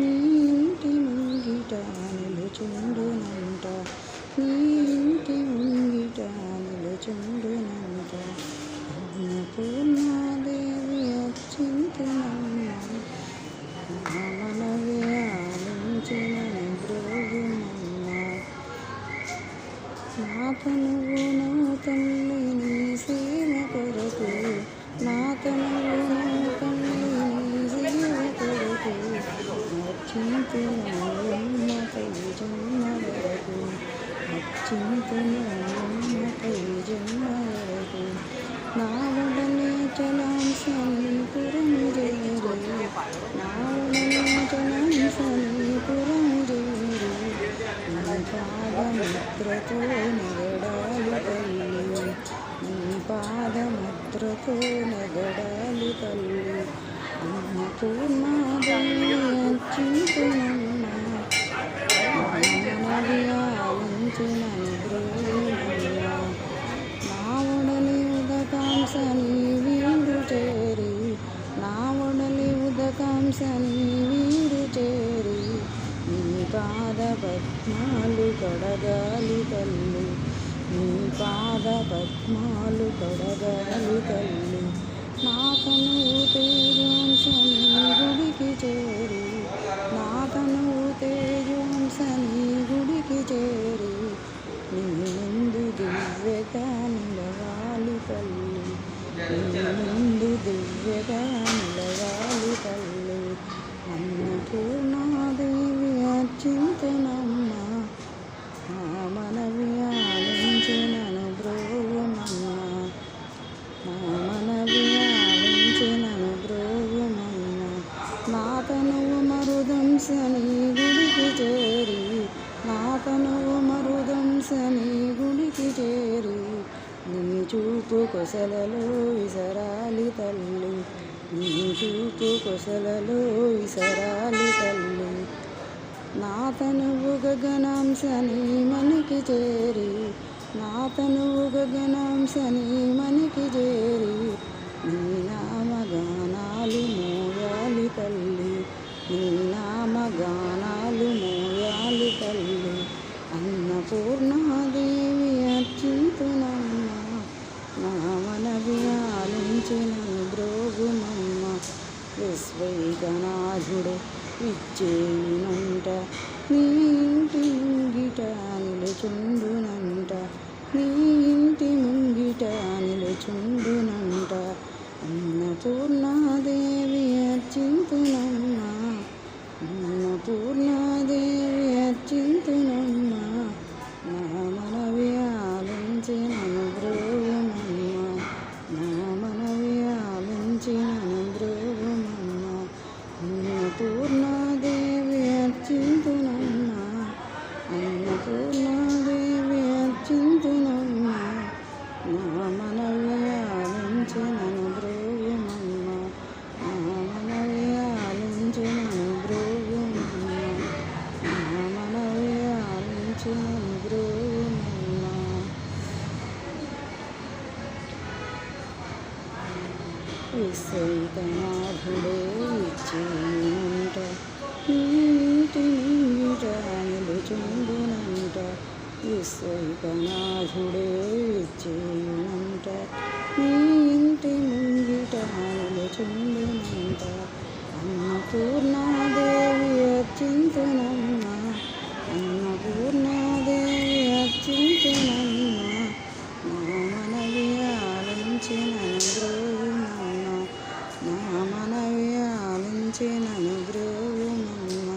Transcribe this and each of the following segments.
నీ ఇంటి ముంగిట నిలుచుండునంట. నీ నిలుచుండునంట అన్నపూర్ణాదేవి అర్చింతునమ్మ మనవి ఆలించిన బ్రోగునమ్మ నాతనువు నా తల్లి నీ సేవ కొరకు నాతనువు నా తల్లి నీ సేవ కొరకు అర్చింతునమ్మకై తల్లి జన్మ వరకు నా వడనే చలాంసని పురము చేరి నా వడనే చలాంసని పురము చేరి నీ పాదముద్రతో నెగడాలి తల్లి నీ పాదముద్రతో నెగడాలి ఉదకాంసని వీడు చేరి నా ఉదకాంసని వీడు చేరి నీ పాద పద్మాలు కడగాలి తల్లి నీ పాద పద్మాలు కడగాలి తల్లి. నా మరుదం మరుదంసని గుడికి చేరి నీ చూపు కొసలలో విసరాలి తల్లి. నీ చూపు కొసలలో విసరాలి తల్లి. నా తనువు గగనాంశని మనకి చేరి నా తనువు గగనాంశని మనకి చేరి నీ నామగానాలు మో అన్నపూర్ణాదేవి విశ్వైకనాథుడే ఇచ్చేయునంట నీటి నింగిట నిలుచుండునంట నీ ఇంటి ముంగిట నిలుచుండునంట అన్నపూర్ణ ఆలించినను బ్రోగుమమ్మ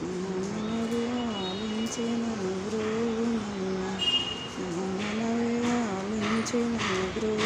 నా మనవి ఆలించినను బ్రోగుమమ్మ నా మనవి ఆలించినను బ్రోగు